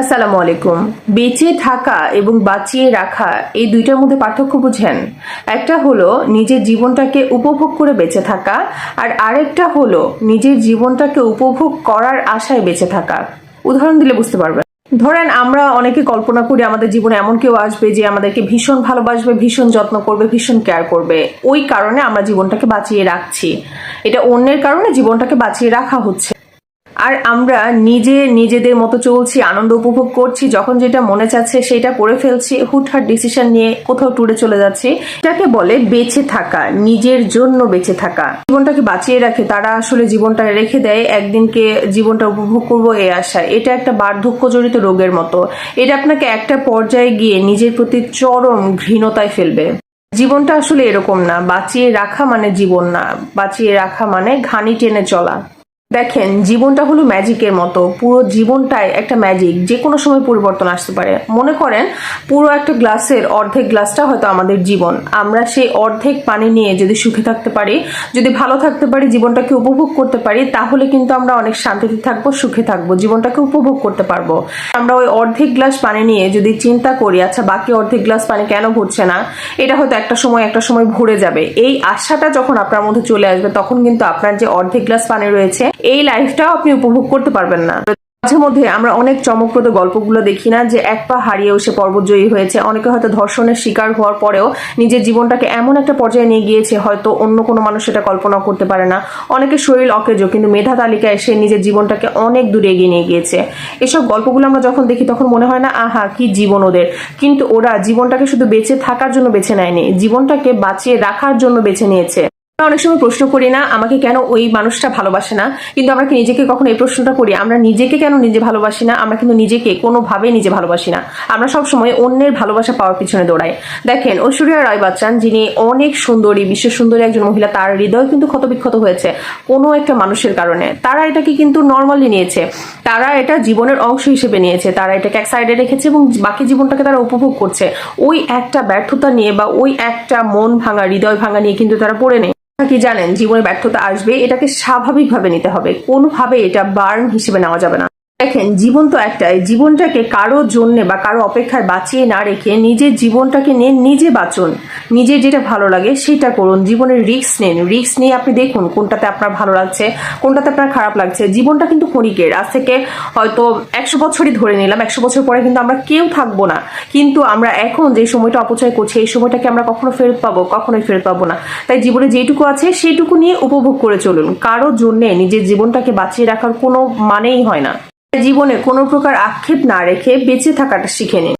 আসসালামু আলাইকুম। বেঁচে থাকা এবং বাঁচিয়ে রাখা এই দুইটার মধ্যে পার্থক্য বুঝেন। একটা হলো নিজের জীবনটাকে উপভোগ করে বেঁচে থাকা আর আরেকটা হলো নিজের জীবনটাকে উপভোগ করার আশায় বেঁচে থাকা। উদাহরণ দিলে বুঝতে পারবেন। ধরেন আমরা অনেকে কল্পনা করি আমাদের জীবনে এমন কেউ আসবে যে আমাদেরকে ভীষণ ভালোবাসবে, ভীষণ যত্ন করবে, ভীষণ কেয়ার করবে। ওই কারণে আমরা জীবনটাকে বাঁচিয়ে রাখছি। এটা অন্যের কারণে জীবনটাকে বাঁচিয়ে রাখা হচ্ছে। আর আমরা নিজে নিজেদের মতো চলছি, আনন্দ উপভোগ করছি, যখন যেটা মনে চাচ্ছে সেটা করে ফেলছি, হুটহাট ডিসিশন নিয়ে কোথাও ট্যুরে চলে যাচ্ছি। এটাকে বলে বেঁচে থাকা, নিজের জন্য বেঁচে থাকা। জীবনটাকে বাঁচিয়ে রাখে, তারা আসলে জীবনটা রেখে দেয়, একদিনকে জীবনটা উপভোগ করব এ আশা। এটা একটা বার্ধক্য জড়িত রোগের মতো। এটা আপনাকে একটা পর্যায়ে গিয়ে নিজের প্রতি চরম ঘৃণতায় ফেলবে। জীবনটা আসলে এরকম না, বাঁচিয়ে রাখা মানে জীবন না, বাঁচিয়ে রাখা মানে ঘানি টেনে চলা। দেখেন, জীবনটা হলো ম্যাজিকের মতো। পুরো জীবনটাই একটা ম্যাজিক যে কোনো সময় পরিবর্তন আসতে পারে। মনে করেন, পুরো একটা গ্লাসের অর্ধেক গ্লাসটা হয়তো আমাদের জীবন। আমরা সেই অর্ধেক পানি নিয়ে যদি সুখে থাকতে পারি, যদি ভালো থাকতে পারি, জীবনটাকে উপভোগ করতে পারি, তাহলে কিন্তু আমরা অনেক শান্তিতে থাকব, সুখে থাকব, জীবনটাকে উপভোগ করতে পারব। আমরা ওই অর্ধেক গ্লাস পানি নিয়ে যদি চিন্তা করি আচ্ছা বাকি অর্ধেক গ্লাস পানি কেন ভরছে না? এটা হয়তো একটা সময় একটা সময় ভরে যাবে। এই আশাটা যখন আপনার মধ্যে চলে আসবে, তখন কিন্তু আপনার যে অর্ধেক গ্লাস পানি রয়েছে এই লাইফটাও আপনি উপভোগ করতে পারবেন না। মাঝে মধ্যে আমরা অনেক চমকপ্রদ গল্পগুলো দেখি না, যে এক পা হারিয়েও সে পর্বতজয়ী হয়েছে। অনেকে হয়তো ধর্ষণের শিকার হওয়ার পরেও নিজের জীবনটাকে এমন একটা পর্যায়ে নিয়ে গিয়েছে, হয়তো অন্য কোনো মানুষ সেটা কল্পনা করতে পারে না। অনেকে শরীর অকেজো, কিন্তু মেধা তালিকায় সে নিজের জীবনটাকে অনেক দূরে এগিয়ে নিয়ে গিয়েছে। এসব গল্পগুলো আমরা যখন দেখি, তখন মনে হয় না, আহা, কি জীবন ওদের। কিন্তু ওরা জীবনটাকে শুধু বেঁচে থাকার জন্য বেছে নেয়নি, জীবনটাকে বাঁচিয়ে রাখার জন্য বেছে নিয়েছে। অনেক সময় প্রশ্ন করি না, আমাকে কেন ওই মানুষটা ভালোবাসে না? কিন্তু আমরা কি নিজেকে কখনো এই প্রশ্নটা করি? আমরা নিজেকে কেন নিজে ভালোবাসি না? আমরা কিন্তু নিজেকে কোনোভাবেই নিজে ভালোবাসি না। আমরা সব সময় অন্যের ভালোবাসা পাওয়ার পিছনে দৌড়াই। দেখেন, ঐশ্বরিয়া রায় বাচ্চান, যিনি অনেক সুন্দরী, বিশ্ব সুন্দরী একজন মহিলা, তার হৃদয় কিন্তু ক্ষতবিক্ষত হয়েছে কোনো একটা মানুষের কারণে। তারা এটাকে কিন্তু নর্মালি নিয়েছে। তারা এটা জীবনের অংশ হিসেবে নিয়েছে। তারা এটাকে এক সাইডে রেখেছে এবং বাকি জীবনটাকে তারা উপভোগ করছে। ওই একটা ব্যর্থতা নিয়ে বা ওই একটা মন ভাঙা, হৃদয় ভাঙা নিয়ে কিন্তু তারা পড়ে নেই। কি জানেন? জীবনে ব্যর্থতা আসবে, এটাকে স্বাভাবিকভাবে নিতে হবে। কোনোভাবে এটা বার্ন হিসেবে নেওয়া যাবে না। দেখেন, জীবন তো একটাই। জীবনটাকে কারও জন্য বা কারও অপেক্ষায় বাঁচিয়ে না রেখে নিজের জীবনটাকে নিয়ে নিজে বাঁচুন। নিজের যেটা ভালো লাগে সেটা করুন। জীবনের রিস্ক নিন। রিস্ক নিয়ে আপনি দেখুন কোনটাতে আপনার ভালো লাগছে, কোনটাতে আপনার খারাপ লাগছে। জীবনটা কিন্তু ক্ষণিকের। আজ থেকে হয়তো একশো বছরই ধরে নিলাম, একশো বছর পরে কিন্তু আমরা কেউ থাকব না। কিন্তু আমরা এখন যে সময়টা অপচয় করছি, এই সময়টাকে আমরা কখনো ফেরত পাবো, কখনোই ফেরত পাবো না। তাই জীবনে যেটুকু আছে সেটুকু নিয়ে উপভোগ করে চলুন। কারও জন্যে নিজের জীবনটাকে বাঁচিয়ে রাখার কোনো মানেই হয় না। জীবনে কোনো প্রকার আক্ষেপ না রেখে বেঁচে থাকাটা শিখে নিন।